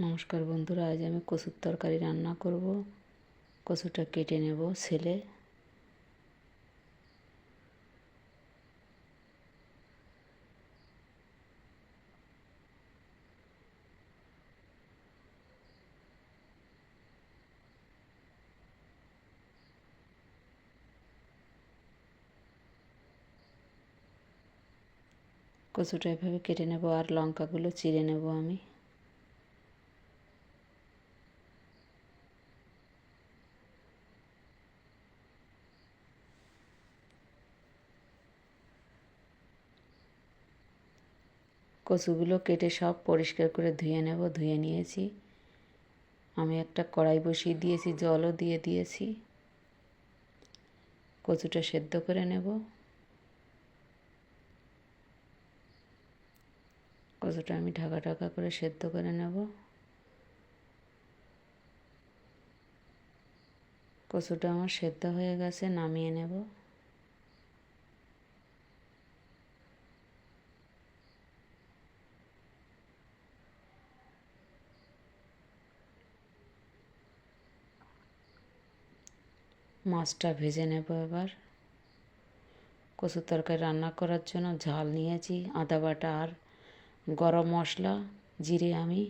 নমস্কার বন্ধুরা, আজ আমি কচুর তরকারি রান্না করব। কচুটা কেটে নেব ছেলে। কচুটা এভাবে কেটে নেব আর লঙ্কাগুলো চিড়ে নেব আমি। কচুগুলো কেটে সব পরিষ্কার করে ধুয়ে নেব, ধুয়ে নিয়েছি। আমি একটা কড়াই বসিয়ে দিয়েছি, জলও দিয়ে দিয়েছি। কচুটা সেদ্ধ করে নেব। কচুটা আমি ঢাকা ঢাকা করে সেদ্ধ করে নেব। কচুটা আমার সেদ্ধ হয়ে গেছে, নামিয়ে নেব। মাছটা ভেজে নেব এবার। কচুর তরকারি রান্না করার জন্য ঝাল নিয়েছি, আদা বাটা আর গরম মশলা, জিরে আমি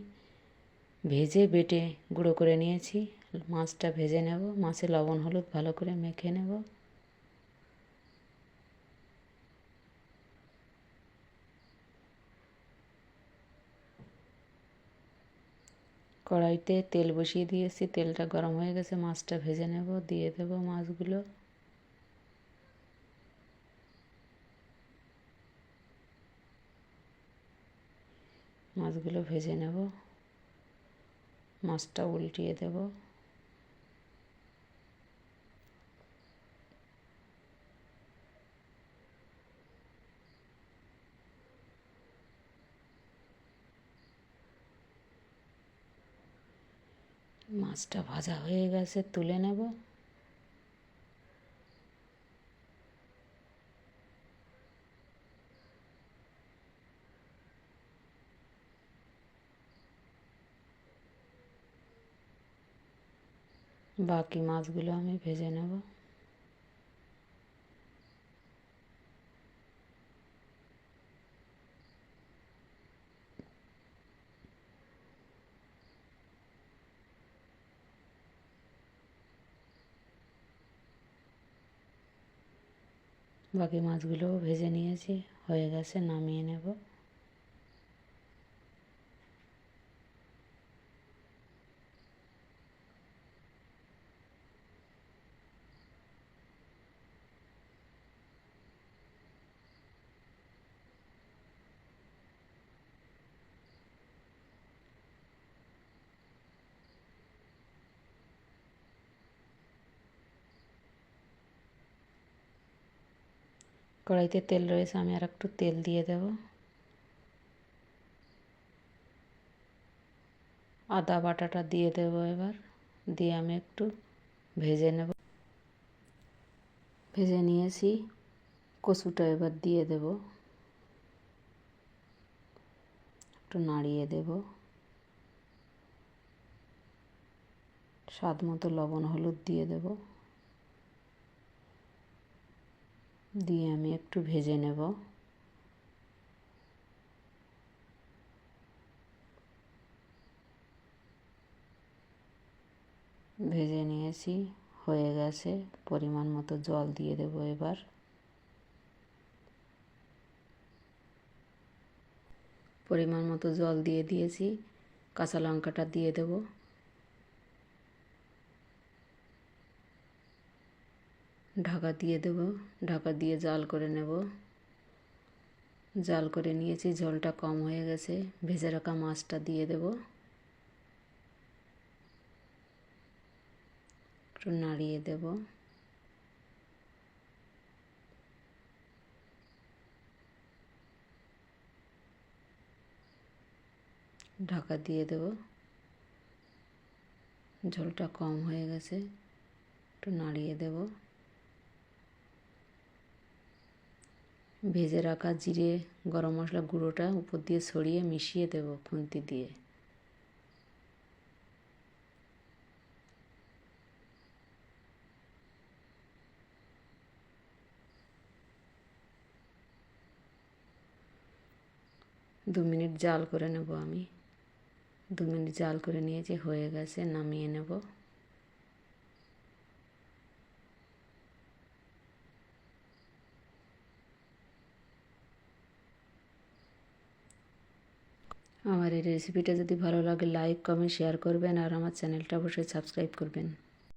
ভেজে বেটে গুঁড়ো করে নিয়েছি। মাছটা ভেজে নেব, মাছে লবণ, হলুদ ভালো করে মেখে নেব। কড়াইতে তেল বসিয়ে দিয়েছি। তেলটা গরম হয়ে গেছে, মাছটা ভেজে নেব, দিয়ে দেব মাছগুলো। মাছগুলো ভেজে নেব। মাছটা উল্টিয়ে দেব। মাছটা ভাজা হয়ে গেছে তুলে নেব। বাকি মাছগুলো আমি ভেজে নেব। বাকি মাছগুলোও ভেজে নিয়েছি হয়ে গেছে নামিয়ে নেব। কড়াইতে তেল রয়েছে, আমি আর একটু তেল দিয়ে দেব। আদা বাটাটা দিয়ে দেব এবার, দিয়ে আমি একটু ভেজে নেব। ভেজে নিয়েছি, কচুটা এবার দিয়ে দেব। একটু নাড়িয়ে দেব। স্বাদ মতো লবণ হলুদ দিয়ে দেবো। দিয়ে আমি একটু ভেজে নেব। ভেজে নিয়েছি, হয়ে গেছে, পরিমাণ মতো জল দিয়ে দেব এবার। পরিমাণ মতো জল দিয়ে দিয়েছি, কাঁচা লঙ্কাটা দিয়ে দেবো। ঢাকা দিয়ে দেব, ঢাকা দিয়ে জাল করে নেব। জাল করে নিয়েছি, জলটা কম হয়ে গেছে, ভেজে রাখা মাছটা দিয়ে দেব। একটু নাড়িয়ে দেব। ঢাকা দিয়ে দেব। ঝোলটা কম হয়ে গেছে, একটু নাড়িয়ে দেবো। ভেজে রাখা জিরে, গরম মশলা গুঁড়োটা উপর দিয়ে ছড়িয়ে মিশিয়ে দেব খুন্তি দিয়ে। দু মিনিট জাল করে নেব আমি। দু মিনিট জাল করে নিয়েছি হয়ে গেছে নামিয়ে নেব। আমার এই রেসিপিটা যদি ভালো লাগে লাইক কমেন্ট শেয়ার করবেন আর আমার চ্যানেলটা অবশ্যই সাবস্ক্রাইব করবেন।